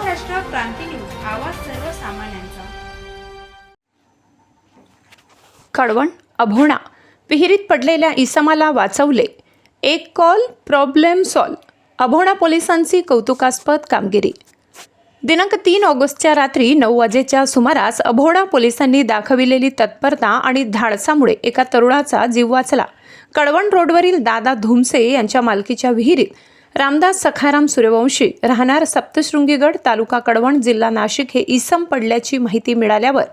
क्रांती news आवाज सर्वसामान्यांचा. कळवण अभोणा विहिरीत पडलेल्या इसमाला वाचवले. एक कॉल प्रॉब्लेम सॉल्व अभोणा पोलिसांची कौतुकास्पद कामगिरी. दिनांक तीन ऑगस्टच्या रात्री नऊ वाजेच्या सुमारास अभोणा पोलिसांनी दाखविलेली तत्परता आणि धाडसामुळे एका तरुणाचा जीव वाचला. कळवण रोडवरील दादा धुमसे यांच्या मालकीच्या विहिरीत रामदास सखाराम सूर्यवंशी राहणार सप्तशृंगीगड तालुका कडवण जिल्हा नाशिक हे इसम पडल्याची माहिती मिळाल्यावर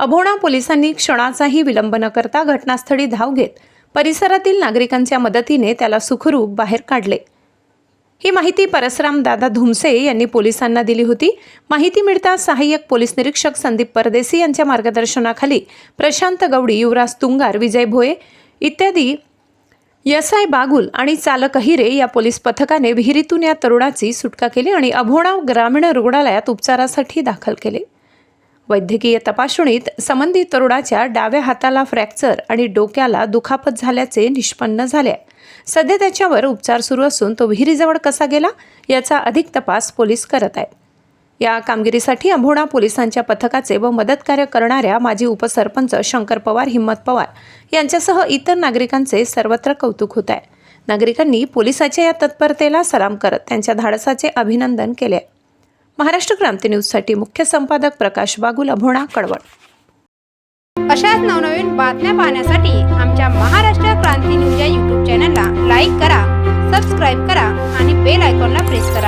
अभोणा पोलिसांनी क्षणाचाही विलंब न करता घटनास्थळी धाव घेत परिसरातील नागरिकांच्या मदतीने त्याला सुखरूप बाहेर काढले. ही माहिती परसराम दादा धुमसे यांनी पोलिसांना दिली होती. माहिती मिळताच सहाय्यक पोलीस निरीक्षक संदीप परदेसी यांच्या मार्गदर्शनाखाली प्रशांत गवडी युवराज तुंगार विजय भोये इत्यादी यसाय बागुल आणि चालक हिरे या पोलीस पथकाने विहिरीतून या तरुणाची सुटका केली आणि अभोणा ग्रामीण रुग्णालयात उपचारासाठी दाखल केले वैद्यकीय तपासणीत संबंधित तरुणाच्या डाव्या हाताला फ्रॅक्चर आणि डोक्याला दुखापत झाल्याचे निष्पन्न झाले आहे. सध्या त्याच्यावर उपचार सुरू असून तो विहिरीजवळ कसा गेला याचा अधिक तपास पोलीस करत आहेत या कामगिरीसाठी अंभोणा पोलिसांच्या पथकाचे व मदतकार्य करणाऱ्या माजी उपसरपंच शंकर पवार हिम्मत पवार यांच्यासह इतर नागरिकांचे सर्वत्र कौतुक होत आहे. नागरिकांनी पोलिसाच्या या तत्परतेला सलाम करत त्यांच्या धाडसाचे अभिनंदन केले महाराष्ट्र क्रांती न्यूजसाठी मुख्य संपादक प्रकाश बागुल अभोणा कळवण. अशाच नवनवीन बातम्या पाहण्यासाठी आमच्या महाराष्ट्र क्रांती न्यूज या यूट्यूब चॅनलला लाईक करा सबस्क्राईब करा आणि बेल आयकॉनला प्रेस करा.